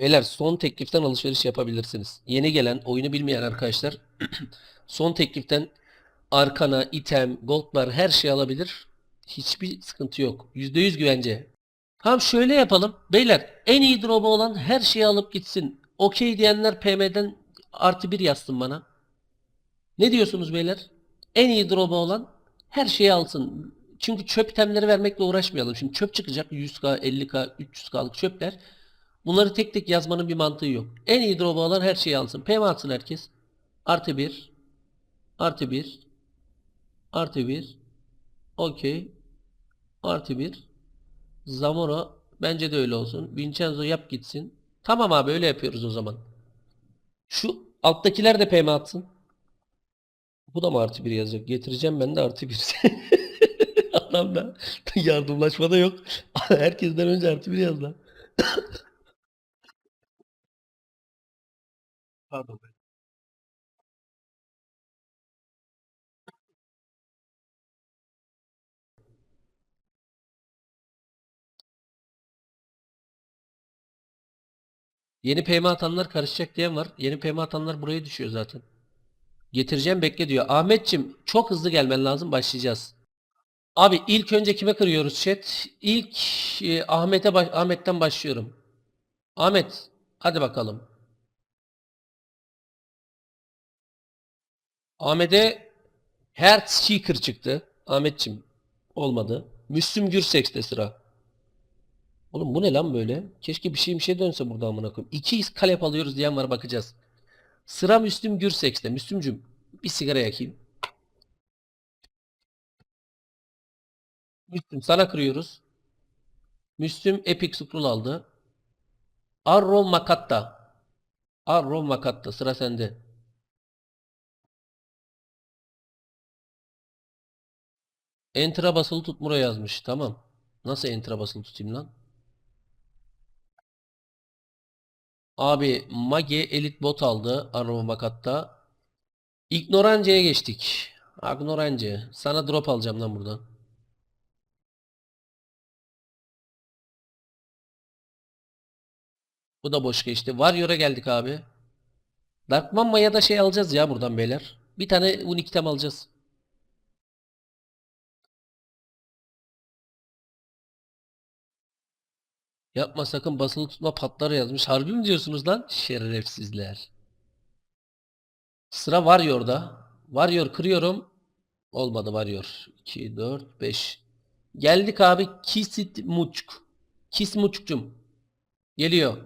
Beyler son tekliften alışveriş yapabilirsiniz. Yeni gelen, oyunu bilmeyen arkadaşlar son tekliften arkana, item, goldlar her şey alabilir. Hiçbir sıkıntı yok. %100 güvence. Tamam şöyle yapalım. Beyler en iyi drop'u olan her şeyi alıp gitsin. Okey diyenler PM'den artı bir yazsın bana. Ne diyorsunuz beyler? En iyi drop'u olan her şeyi alsın. Çünkü çöp itemleri vermekle uğraşmayalım. Şimdi çöp çıkacak 100k, 50k, 300k'lık çöpler. Bunları tek tek yazmanın bir mantığı yok. En iyi drop'u alan her şeyi alsın. PM atsın herkes. Artı 1. Artı 1. Artı 1. Okey. Artı 1. Zamora. Bence de öyle olsun. Vincenzo yap gitsin. Tamam abi öyle yapıyoruz o zaman. Şu alttakiler de PM atsın. Bu da mı artı 1 yazacak? Getireceğim ben de artı 1. Adam da yardımlaşma da yok. Herkesten önce artı 1 yaz Pardon. Yeni PM atanlar karışacak diyen var. Yeni PM atanlar buraya düşüyor zaten. Getireceğim bekle diyor. Ahmetçim çok hızlı gelmen lazım başlayacağız. Abi ilk önce kime kırıyoruz chat? İlk e, Ahmet'e Ahmet'ten başlıyorum. Ahmet hadi bakalım. Ahmet'e Hertz Seeker çıktı. Ahmetçim olmadı. Müslüm Gürses'te sıra. Oğlum bu ne lan böyle? Keşke bir şey bir şey dönse burada amına koyayım. İki kalep alıyoruz diyen var bakacağız. Sıra Müslüm Gürses'te. Müslümcüm bir sigara yakayım. Müslüm sana kırıyoruz. Müslüm Epic Scroll aldı. Arro Makatta. Arro Makatta sıra sende. Enter'a basılı tut Muro yazmış. Tamam. Nasıl Enter'a basılı tutayım lan? Abi Mage Elite Bot aldı Arro Makat'ta. Ignorance'ye geçtik. Ignorance. Sana drop alacağım lan buradan. Bu da boş geçti. Warrior'a geldik abi. Dark Mamba ya da şey alacağız ya buradan beyler. Bir tane Unique item alacağız. Yapma sakın basılı tutma patlar yazmış. Harbi mi diyorsunuz lan? Şerefsizler. Sıra Warrior'da. Warrior kırıyorum. Olmadı Warrior. 2, 4, 5. Geldik abi. Kisit Muçk. Kis Muçk'cum. Geliyor.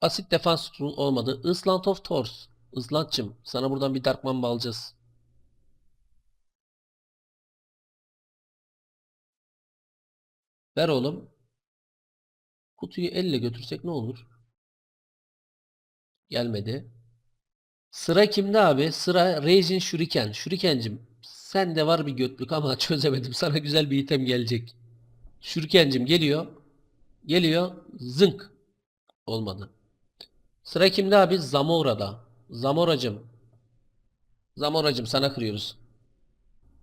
Asit defans olmadı. Island of Thors. Island'cım sana buradan bir Dark Mamba Ver oğlum. Kutuyu elle götürsek ne olur? Gelmedi. Sıra kimde abi? Sıra Raging Shuriken. Shuriken'cim sende var bir götlük ama çözemedim. Sana güzel bir item gelecek. Shuriken'cim geliyor. Geliyor. Zınk. Olmadı. Sıra kimde abi? Zamora'da. Zamora'cım. Zamora'cım sana kırıyoruz.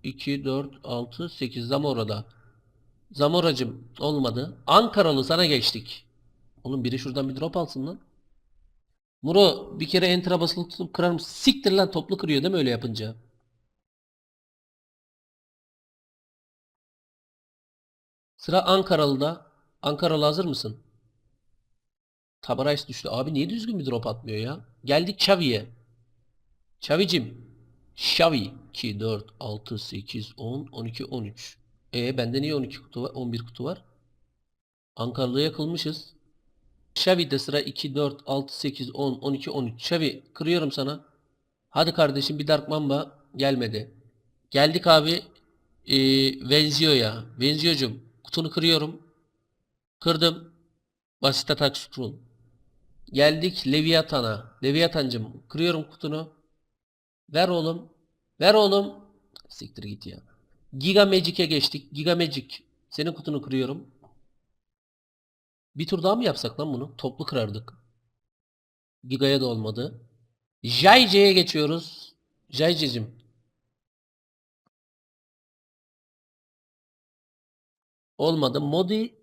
2, 4, 6, 8 Zamora'da. Zamora'cım olmadı. Ankaralı sana geçtik. Oğlum biri şuradan bir drop alsın lan. Muro bir kere enter'a basılı tutup kırarım. Siktir lan toplu kırıyor değil mi öyle yapınca? Sıra Ankaralı'da. Ankaralı hazır mısın? Tabarice düştü. Abi niye düzgün bir drop atmıyor ya? Geldik Xavi'ye. Xavi'cim. Xavi. 2, 4, 6, 8, 10, 12, 13. E bende niye 12 kutu var? 11 kutu var. Ankaralı'ya yakılmışız. Xavi'de sıra 2, 4, 6, 8, 10, 12, 13. Xavi kırıyorum sana. Hadi kardeşim bir Dark Mamba gelmedi. Geldik abi e, Venzio'ya. Venzio'cum kutunu kırıyorum. Kırdım. Basit atak scroll. Geldik Leviathan'a. Leviathan'cım kırıyorum kutunu. Ver oğlum. Ver oğlum. Siktir git ya. Giga Magic'e geçtik. Giga Magic. Senin kutunu kırıyorum. Bir tur daha mı yapsak lan bunu? Toplu kırardık. Giga'ya da olmadı. Jayce'ye geçiyoruz. Jayce'cim. Olmadı. Modi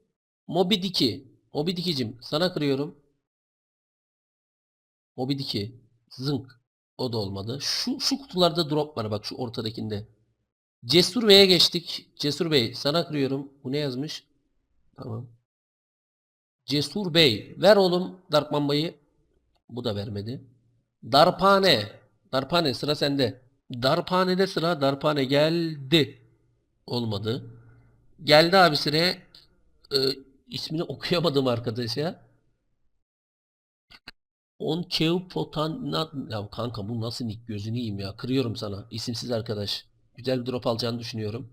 Moby Dick'i. Moby Dick'icim sana kırıyorum. Moby Dick'i. Zınk. O da olmadı. Şu şu kutularda drop var bak şu ortadakinde. Cesur Bey'e geçtik. Cesur Bey sana kırıyorum. Bu ne yazmış? Tamam. Cesur Bey. Ver oğlum Dark Mamba'yı. Bu da vermedi. Darphane. Darphane sıra sende. Darphane'de sıra. Darphane geldi. Olmadı. Geldi abi sıraya. Ee, ismini okuyamadım arkadaşa. On Potan ya kanka bu nasıl nick gözünü yiyeyim ya. Kırıyorum sana. İsimsiz arkadaş. Güzel bir drop alacağını düşünüyorum.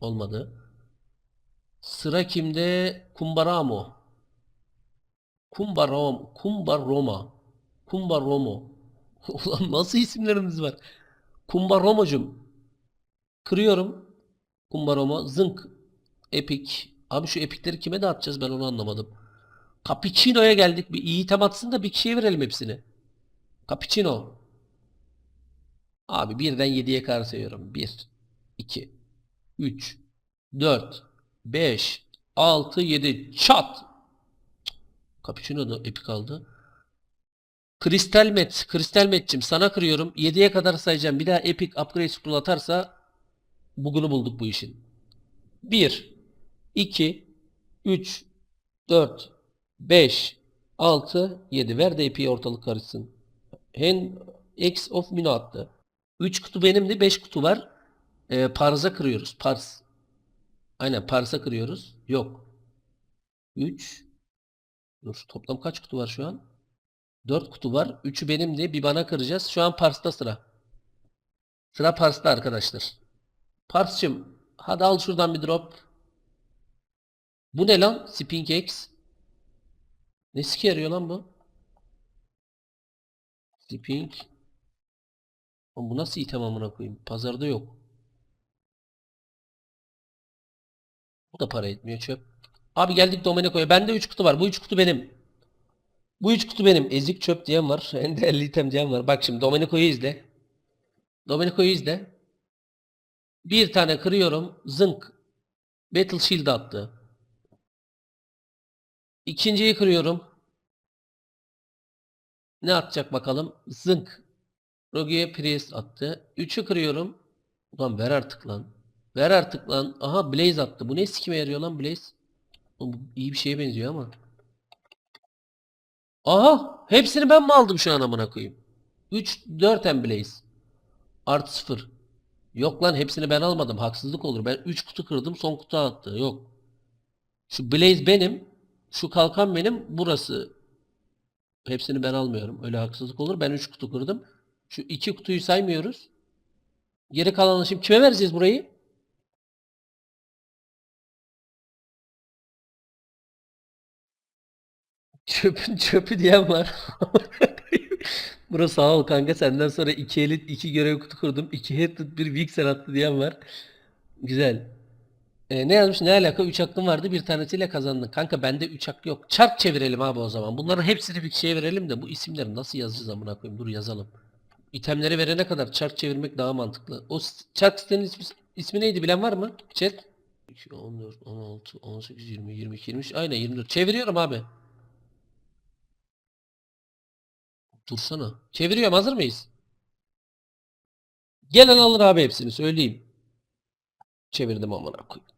Olmadı. Sıra kimde? Kumbaramo. Kumbarom, Kumbaroma. Kumbaromo. Ulan nasıl isimlerimiz var? Kumbaromocum. Kırıyorum. Kumbaromo. Zınk. Epic. Abi şu epikleri kime dağıtacağız ben onu anlamadım. Cappuccino'ya geldik. Bir iyi item atsın da bir kişiye verelim hepsini. Cappuccino. Abi birden 7'ye kadar sayıyorum. 1, 2, 3, 4, 5, 6, 7. Çat. Cappuccino da epik aldı. Kristal Met. Kristal Met'cim sana kırıyorum. 7'ye kadar sayacağım. Bir daha epic upgrade scroll atarsa bugünü bulduk bu işin. 1, 2, 3, 4, 5, 6, 7. Ver de epey ortalık karışsın. Hen X of Mino attı. 3 kutu benimdi. 5 kutu var. Ee, Pars'a kırıyoruz. Pars. Aynen Pars'a kırıyoruz. Yok. 3. Dur. Toplam kaç kutu var şu an? 4 kutu var. 3'ü benimdi. Bir bana kıracağız. Şu an Pars'ta sıra. Sıra Pars'ta arkadaşlar. Pars'cığım hadi al şuradan bir drop. Bu ne lan? Spink X. Ne sike yarıyor lan bu? Spink. Oğlum bu nasıl item amına koyayım? Pazarda yok. Bu da para etmiyor çöp. Abi geldik Domenico'ya. Bende 3 kutu var. Bu 3 kutu benim. Bu 3 kutu benim. Ezik çöp diyen var. En değerli item diyen var. Bak şimdi Domenico'yu izle. Domenico'yu izle. Bir tane kırıyorum. Zınk. Battle Shield attı. İkinciyi kırıyorum. Ne atacak bakalım? Zınk. Rogi'ye Priest attı. Üçü kırıyorum. Ulan ver artık lan. Ver artık lan. Aha Blaze attı. Bu ne sikime yarıyor lan Blaze? Bu iyi bir şeye benziyor ama. Aha! Hepsini ben mi aldım şu an amına koyayım? 3 4 hem Blaze. Artı 0. Yok lan hepsini ben almadım. Haksızlık olur. Ben 3 kutu kırdım. Son kutu attı. Yok. Şu Blaze benim. Şu kalkan benim. Burası. Hepsini ben almıyorum. Öyle haksızlık olur. Ben 3 kutu kırdım. Şu 2 kutuyu saymıyoruz. Geri kalanı şimdi kime vereceğiz burayı? Çöpün çöpü diyen var. Burası sağ ol kanka senden sonra iki elit iki görev kutu kurdum. iki headed bir Vixen attı diyen var. Güzel. Ee, ne yazmış ne alaka 3 hakkım vardı bir tanesiyle kazandın. Kanka bende 3 hak yok. Çark çevirelim abi o zaman. Bunların hepsini bir kişiye verelim de bu isimleri nasıl yazacağız amına koyayım. Dur yazalım. İtemleri verene kadar çark çevirmek daha mantıklı. O çark sitenin ismi, ismi neydi bilen var mı? Chat. 2, 14, 16, 18, 20, 22, 23. Aynen 24. Çeviriyorum abi. Dursana. Çeviriyorum hazır mıyız? Gelen alır abi hepsini söyleyeyim. Çevirdim amına koyayım.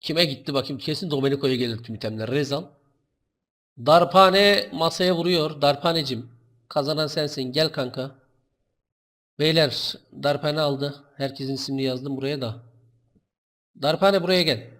Kime gitti bakayım kesin Domenico'ya gelir tüm itemler. Rezan. Darphane masaya vuruyor. Darphanecim. Kazanan sensin. Gel kanka. Beyler Darphane aldı. Herkesin ismini yazdım buraya da. Darphane buraya gel.